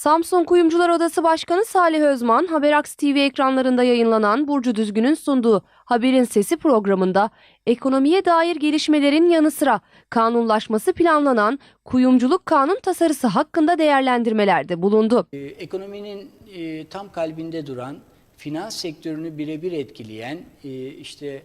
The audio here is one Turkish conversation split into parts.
Samsun Kuyumcular Odası Başkanı Salih Özman, Haberaks TV ekranlarında yayınlanan Burcu Düzgün'ün sunduğu Haberin Sesi programında ekonomiye dair gelişmelerin yanı sıra kanunlaşması planlanan kuyumculuk kanun tasarısı hakkında değerlendirmelerde bulundu. Ee, Ekonominin e, tam kalbinde duran, finans sektörünü birebir etkileyen, e, işte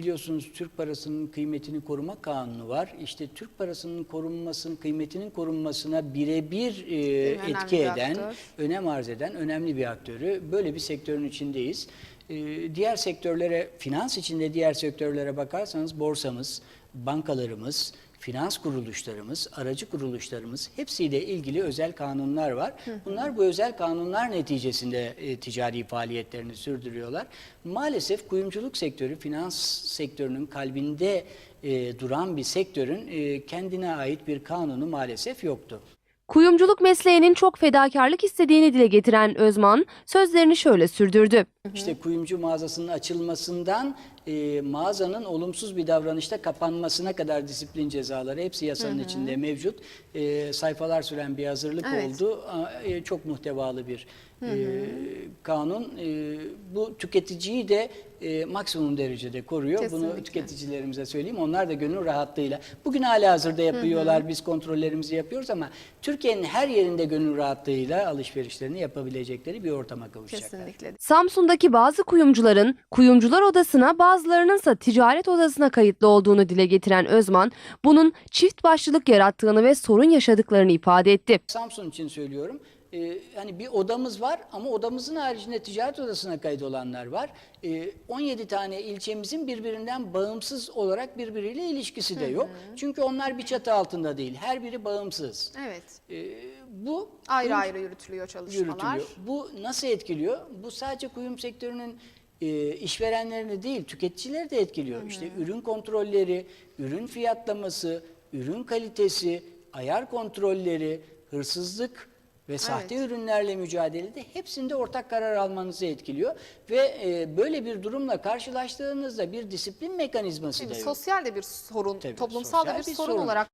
biliyorsunuz Türk parasının kıymetini koruma kanunu var. İşte Türk parasının korunmasının, kıymetinin korunmasına birebir e, önemli etki bir eden, aktör. önem arz eden önemli bir aktörü. Böyle bir sektörün içindeyiz. Ee, Diğer sektörlere, finans içinde diğer sektörlere bakarsanız borsamız, bankalarımız, finans kuruluşlarımız, aracı kuruluşlarımız hepsiyle ilgili özel kanunlar var. Bunlar bu özel kanunlar neticesinde e, ticari faaliyetlerini sürdürüyorlar. Maalesef kuyumculuk sektörü finans sektörünün kalbinde e, duran bir sektörün e, kendine ait bir kanunu maalesef yoktu. Kuyumculuk mesleğinin çok fedakarlık istediğini dile getiren Özman sözlerini şöyle sürdürdü. İşte kuyumcu mağazasının açılmasından e, mağazanın olumsuz bir davranışta kapanmasına kadar disiplin cezaları hepsi yasanın içinde mevcut. E, sayfalar süren bir hazırlık Evet. oldu. E, çok muhtevalı bir e, kanun. E, bu tüketiciyi de e, maksimum derecede koruyor. Bunu Kesinlikle. tüketicilerimize söyleyeyim. Onlar da gönül rahatlığıyla. Bugün hala hazırda yapıyorlar. Biz kontrollerimizi yapıyoruz ama Türkiye'nin her yerinde gönül rahatlığıyla alışverişlerini yapabilecekleri bir ortama kavuşacaklar. Kesinlikle. Samsun'daki bazı kuyumcuların kuyumcular odasına bazılarınınsa ticaret odasına kayıtlı olduğunu dile getiren Özman, bunun çift başlılık yarattığını ve sorun yaşadıklarını ifade etti. Samsun için söylüyorum. Ee, hani bir odamız var ama odamızın haricinde ticaret odasına kayıt olanlar var. Ee, 17 tane ilçemizin birbirinden bağımsız olarak birbiriyle ilişkisi de yok. Çünkü onlar bir çatı altında değil. Her biri bağımsız. Evet. Ee, bu Ayrı ayrı yürütülüyor çalışmalar. yürütülüyor. Bu nasıl etkiliyor? Bu sadece kuyum sektörünün e, işverenlerini değil, tüketicileri de etkiliyor. İşte ürün kontrolleri, ürün fiyatlaması, ürün kalitesi, ayar kontrolleri, hırsızlık ve sahte ürünlerle mücadelede hepsinde ortak karar almanızı etkiliyor ve e, böyle bir durumla karşılaştığınızda bir disiplin mekanizması Şimdi da yok. sosyal de bir sorun, Tabii, toplumsal da bir, bir sorun, sorun. olarak